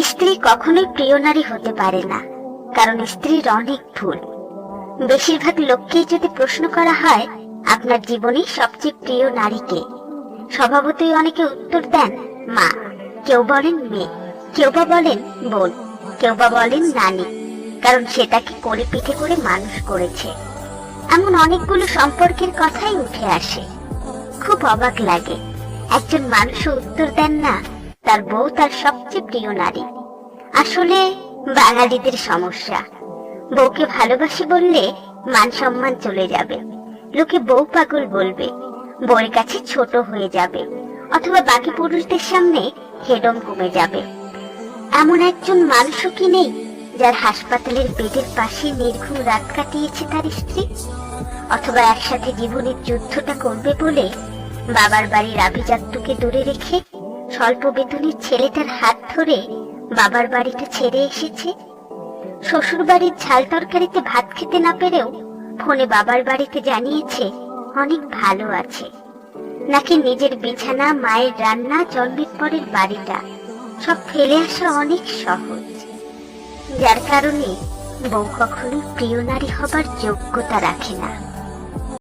স্ত্রী কখনোই প্রিয় নারী হতে পারে না, কারণ স্ত্রীর অনেক ভুল। বেশিরভাগ লোককেই যদি প্রশ্ন করা হয়, আপনার জীবনে সবচেয়ে প্রিয় নারীকে, স্বভাবতই অনেকে উত্তর দেন, মা। কেউ বলেন মেয়ে, কেউ বা বলেন বোন, কেউ বা বলেন নানি, কারণ সেটাকে করে পিঠে করে মানুষ করেছে। এমন অনেকগুলো সম্পর্কের কথাই উঠে আসে। খুব অবাক লাগে, একজন মানুষও উত্তর দেন না তার বউ তার সবচেয়ে প্রিয় নারী। আসলে বাঙালিদের সমস্যা। বউকে ভালোবাসি বললে মান সম্মান চলে যাবে। লোকে বউ পাগল বলবে, বউয়ের কাছে ছোট হয়ে যাবে, অথবা বাকি পুরুষদের সামনে হেডম কমে যাবে। এমন একজন মানুষও কি নেই যার হাসপাতালের বেডের পাশে নির্ঘুম রাত কাটিয়েছে তার স্ত্রী? অথবা একসাথে জীবনের যুদ্ধটা করবে বলে বাবার বাড়ির আভিজাত্যকে দূরে রেখে স্বল্প বেতনের ছেলেটার হাত ধরে বাবার বাড়িটা ছেড়ে এসেছে। শ্বশুর বাড়ির ঝাল তরকারিতে ভাত খেতে না পেরেও ফোনে বাবার বাড়িতে জানিয়েছে, অনেক ভালো আছে। নাকি নিজের বিছানা, মায়ের রান্না, জন্মের পরের বাড়িটা, সব ফেলে আসা অনেক সহজ। যার কারণে বউ কখনোই প্রিয় নারী হবার যোগ্যতা রাখে না।